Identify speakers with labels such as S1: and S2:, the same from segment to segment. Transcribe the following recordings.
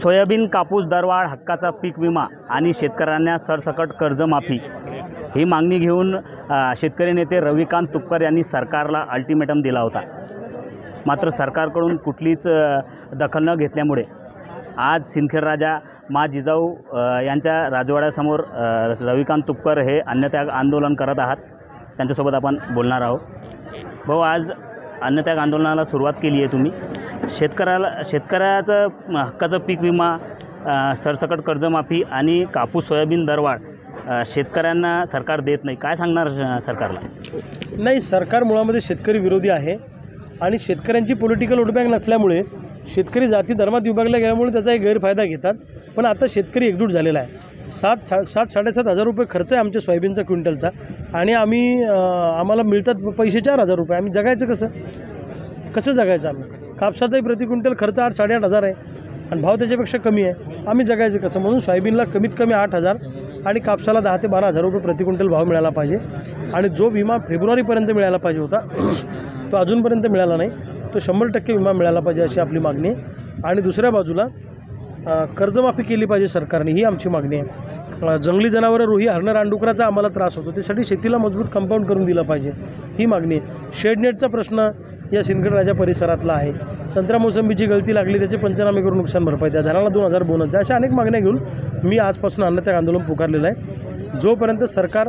S1: soybean कापूस दरवाढ हक्काचा पीक विमा आणि शेतकऱ्यांना सरसकट कर्जमाफी ही मागणी घेऊन शेतकरी नेते रविकांत तुपकर यांनी सरकारला अल्टिमेटम दिला होता मात्र सरकारकडून कुठलीच दखल न घेतल्यामुळे आज सिंदखेड राजा मा जिजाऊ यांच्या राजवाड्यासमोर रविकांत तुपकर हे अन्नत्याग आंदोलन करत आहात त्यांच्यासोबत आपण बोलणार आहोत भाऊ आज अन्नत्याग आंदोलनाला सुरुवात केली आहे तुम्ही शेतकऱ्याला शेतकऱ्याचं हक्काचं पीक विमा सरसकट कर्जमाफी आणि कापूस सोयाबीन दरवाढ शेतकऱ्यांना सरकार देत नाही काय सांगणार सरकारला
S2: नाही सरकार मुळामध्ये शेतकरी विरोधी आहे आणि शेतकऱ्यांची पॉलिटिकल वोटबँक नसल्यामुळे शेतकरी जाती धर्मात विभागल्या गेल्यामुळे त्याचा एक गैरफायदा घेतात पण आता शेतकरी एकजूट झालेला आहे सात सा सात साडेसात हजार रुपये खर्च आहे आमच्या सोयाबीनचा क्विंटलचा आणि आम्ही आम्हाला मिळतात पैसे चार हजार रुपये आम्ही जगायचं कसं कसं जगायचं आम्ही कापसाचाही प्रति क्विंटल खर्च आठ साडेआठ हजार आहे आणि भाव त्याच्यापेक्षा कमी आहे आम्ही जगायचं कसं म्हणून सोयाबीनला कमीत कमी आठ हजार आणि कापसाला दहा ते बारा हजार रुपये प्रति क्विंटल भाव मिळाला पाहिजे आणि जो विमा फेब्रुवारीपर्यंत मिळायला पाहिजे होता तो अजूनपर्यंत मिळाला नाही तो शंभर टक्के विमा मिळाला पाहिजे अशी आपली मागणी आहे आणि दुसऱ्या बाजूला कर्जमाफी केली पाहिजे सरकारने ही आमची मागणी आहे जंगली जनावरं रोही हरणं रानडुकराचा आम्हाला त्रास होतो त्यासाठी शेतीला मजबूत कंपाऊंड करून दिलं पाहिजे ही मागणी शेडनेटचा प्रश्न या सिंदखेड राजा परिसरातला आहे संत्रा मोसंबीची गळती लागली त्याचे पंचनामे करून नुकसान भरपाई द्या धराला दोन हजार बोनस द्या अशा अनेक मागण्या घेऊन मी आजपासून अन्न त्याग आंदोलन पुकारलेलं आहे जोपर्यंत सरकार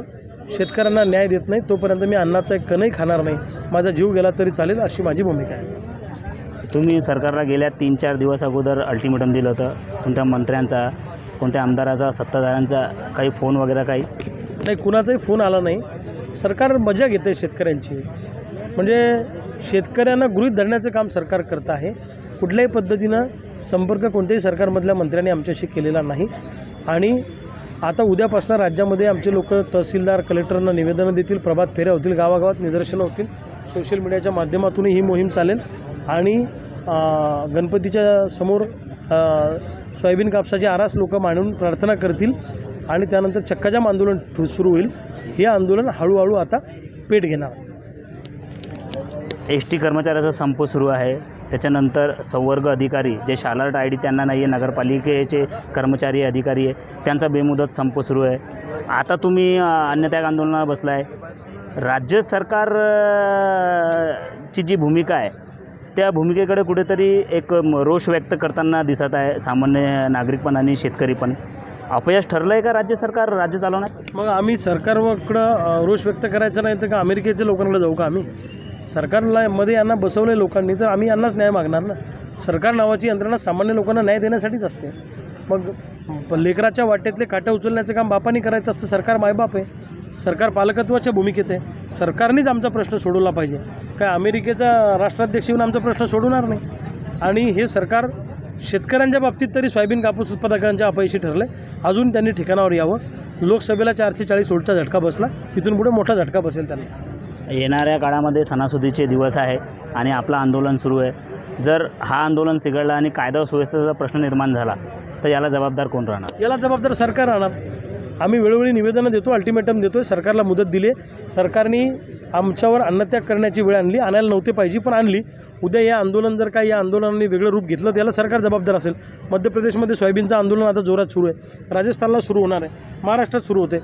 S2: शेतकऱ्यांना न्याय देत नाही तोपर्यंत मी अन्नाचा एक कणही खाणार नाही माझा जीव गेला तरी चालेल अशी माझी भूमिका आहे
S1: तुम्ही सरकारला गेल्या तीन चार दिवस अगोदर अल्टिमेटम दिलं होतं कोणत्या मंत्र्यांचा कोणत्या आमदाराचा सत्ताधाऱ्यांचा काही फोन वगैरे काही
S2: नाही कुणाचाही फोन आला नाही सरकार मजा घेते शेतकऱ्यांची म्हणजे शेतकऱ्यांना गृहित धरण्याचं काम सरकार करत आहे कुठल्याही पद्धतीनं संपर्क कोणत्याही सरकारमधल्या मंत्र्यांनी आमच्याशी केलेला नाही आणि आता उद्यापासून राज्यामध्ये आमचे लोक तहसीलदार कलेक्टरांना निवेदनं देतील प्रभात फेऱ्या होतील गावागावात निदर्शनं होतील सोशल मीडियाच्या माध्यमातूनही ही मोहीम चालेल आणि गणपतीच्या समोर सोयाबीन कापसाची आरास लोक मांडून प्रार्थना करतील आणि त्यानंतर चक्काजाम आंदोलन सुरू होईल हे आंदोलन हळूहळू आता पेट घेणार
S1: एस टी कर्मचाऱ्याचा संप सुरू आहे त्याच्यानंतर संवर्ग अधिकारी जे शालार्ट आय डी त्यांना नाही आहे नगरपालिकेचे कर्मचारी अधिकारी आहे त्यांचा बेमुदत संप सुरू आहे आता तुम्ही अन्नत्याग आंदोलनाला बसला आहे राज्य सरकारची जी भूमिका आहे त्या भूमिकेकडे कुठेतरी एक रोष व्यक्त करताना दिसत आहे सामान्य नागरिक पण आणि शेतकरी पण अपयश ठरलं आहे का राज्य सरकार राज्य चालवणार
S2: मग आम्ही सरकारकडं रोष व्यक्त करायचं नाही तर का अमेरिकेच्या लोकांकडे जाऊ का आम्ही सरकारला मध्ये यांना बसवलं लोकांनी तर आम्ही यांनाच न्याय मागणार ना सरकार नावाची यंत्रणा सामान्य लोकांना न्याय देण्यासाठीच असते मग लेकराच्या वाटेतले काटे उचलण्याचं काम बापाने करायचं असतं सरकार मायबाप आहे सरकार पालकत्वाच्या भूमिकेत आहे सरकारनेच आमचा प्रश्न सोडवला पाहिजे काय अमेरिकेचा राष्ट्राध्यक्ष येऊन आमचा प्रश्न सोडवणार नाही आणि हे सरकार शेतकऱ्यांच्या बाबतीत तरी सोयाबीन कापूस उत्पादकांच्या अपयशी ठरलं आहे अजून त्यांनी ठिकाणावर यावं लोकसभेला चारशे चाळीस सोडचा झटका बसला तिथून पुढे मोठा झटका बसेल त्यांना
S1: येणाऱ्या काळामध्ये सणासुदीचे दिवस आहे आणि आपलं आंदोलन सुरू आहे जर हा आंदोलन चिघळला आणि कायदा सुव्यवस्थेचा प्रश्न निर्माण झाला तर याला जबाबदार कोण राहणार
S2: याला जबाबदार सरकार राहणार आम्ही वेळोवेळी निवेदनं देतो अल्टिमेटम देतो आहे सरकारला मुदत दिली सरकारने आमच्यावर अन्नत्याग करण्याची वेळ आणली आणायला नव्हते पाहिजे पण आणली उद्या या आंदोलन जर काय या आंदोलनाने वेगळं रूप घेतलं त्याला सरकार जबाबदार असेल मध्य प्रदेशमध्ये सोयाबीनचं आंदोलन आता जोरात सुरू आहे राजस्थानला सुरू होणार आहे महाराष्ट्रात सुरू होते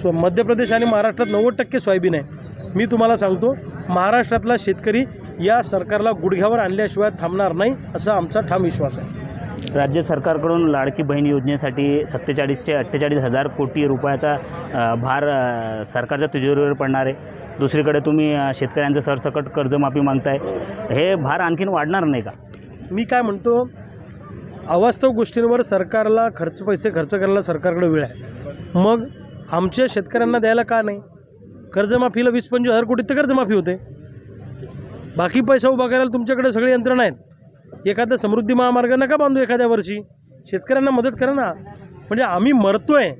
S2: स्व मध्य प्रदेश आणि महाराष्ट्रात नव्वद टक्के सोयाबीन आहे मी तुम्हाला सांगतो महाराष्ट्रातला शेतकरी या सरकारला गुडघ्यावर आणल्याशिवाय थांबणार नाही असा आमचा ठाम विश्वास आहे
S1: राज्य सरकारकडून लाडकी बहीण योजनेसाठी सत्तेचाळीस ते अठ्ठेचाळीस हजार कोटी रुपयाचा भार सरकारच्या तिजोरीवर पडणार आहे दुसरीकडे तुम्ही शेतकऱ्यांचं सरसकट कर्जमाफी मागताय हे भार आणखीन वाढणार नाही का
S2: मी काय म्हणतो अवास्तव गोष्टींवर सरकारला खर्च पैसे खर्च करायला सरकारकडे वेळ आहे मग आमच्या शेतकऱ्यांना द्यायला का नाही कर्जमाफीला वीस पंचवीस हजार कोटी तर कर्जमाफी होते बाकी पैसा उभा करायला तुमच्याकडे सगळी यंत्रणा आहेत एखादा समृद्धी महामार्ग नका बांधू एखाद्या वर्षी शेतकऱ्यांना मदत करा ना म्हणजे आम्ही मरतो आहे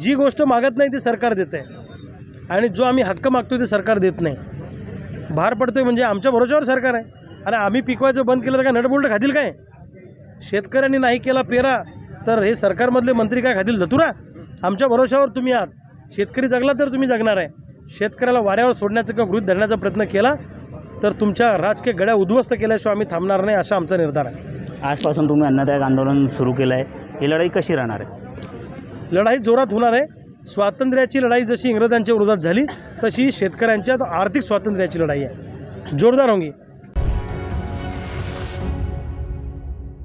S2: जी गोष्ट मागत नाही ती सरकार देत आहे आणि जो आम्ही हक्क मागतो ते सरकार देत नाही भार पडतो म्हणजे आमच्या भरोशावर सरकार आहे अरे आम्ही पिकवायचं बंद केलं तर काय नटबोल्ट खातील काय शेतकऱ्यांनी नाही केला पेरा तर हे सरकारमधले मंत्री काय खातील धतुरा आमच्या भरोशावर तुम्ही आहात शेतकरी जगला तर तुम्ही जगणार आहे शेतकऱ्याला वाऱ्यावर सोडण्याचं किंवा गृहित धरण्याचा प्रयत्न केला तर तुमच्या राजकीय गड्या उद्ध्वस्त केल्याशिवाय आम्ही थांबणार नाही असा आमचा निर्धार आहे
S1: आजपासून तुम्ही अन्नदायक आंदोलन सुरू केलं आहे ही लढाई कशी राहणार आहे
S2: लढाई जोरात होणार आहे स्वातंत्र्याची लढाई जशी इंग्रजांच्या विरोधात झाली तशी शेतकऱ्यांच्या आर्थिक स्वातंत्र्याची लढाई आहे जोरदार होंगी